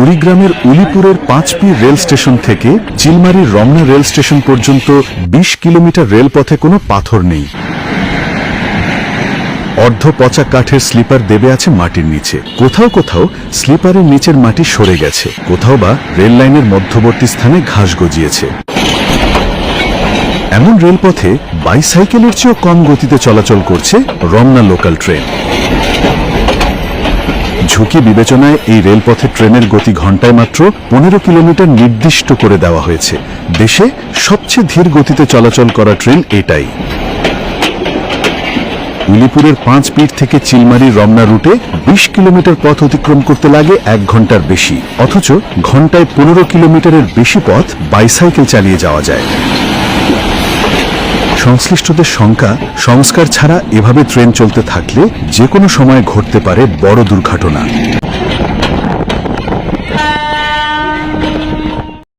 কুড়িগ্রামের উলিপুরের পাঁচপি rail station থেকে চিলমারির Ramna rail station পর্যন্ত ২০ কিলোমিটার রেলপথে কোনো পাথর নেই। অর্ধ পচা কাঠের স্লিপার দেবে আছে মাটির নিচে। কোথাও কোথাও স্লিপারের নিচের মাটি সরে গেছে। কোথাও বা রেল লাইনের মধ্যবর্তী স্থানে ঘাস গজিয়েছে। এমন রেলপথে বাইসাইকেলের চেয়েও কম গতিতে চলাচল করছে রমনা লোকাল ট্রেন। ঝুঁকি বিবেচনায় এই রেলপথে ট্রেনের গতি ঘন্টায় মাত্র পনেরো কিলোমিটার নির্দিষ্ট করে দেওয়া হয়েছে। দেশে সবচেয়ে ধীর গতিতে চলাচল করা ট্রেন এটাই। উলিপুরের পাঁচ পিঠ থেকে চিলমারি রমনা রুটে বিশ কিলোমিটার পথ অতিক্রম করতে লাগে এক ঘণ্টার বেশি। অথচ ঘন্টায় পনেরো কিলোমিটারের বেশি পথ বাইসাইকেল চালিয়ে যাওয়া যায়। সংশ্লিষ্টদের শঙ্কা, সংস্কার ছাড়া এভাবে ট্রেন চলতে থাকলে যে কোনো সময় ঘটতে পারে বড় দুর্ঘটনা।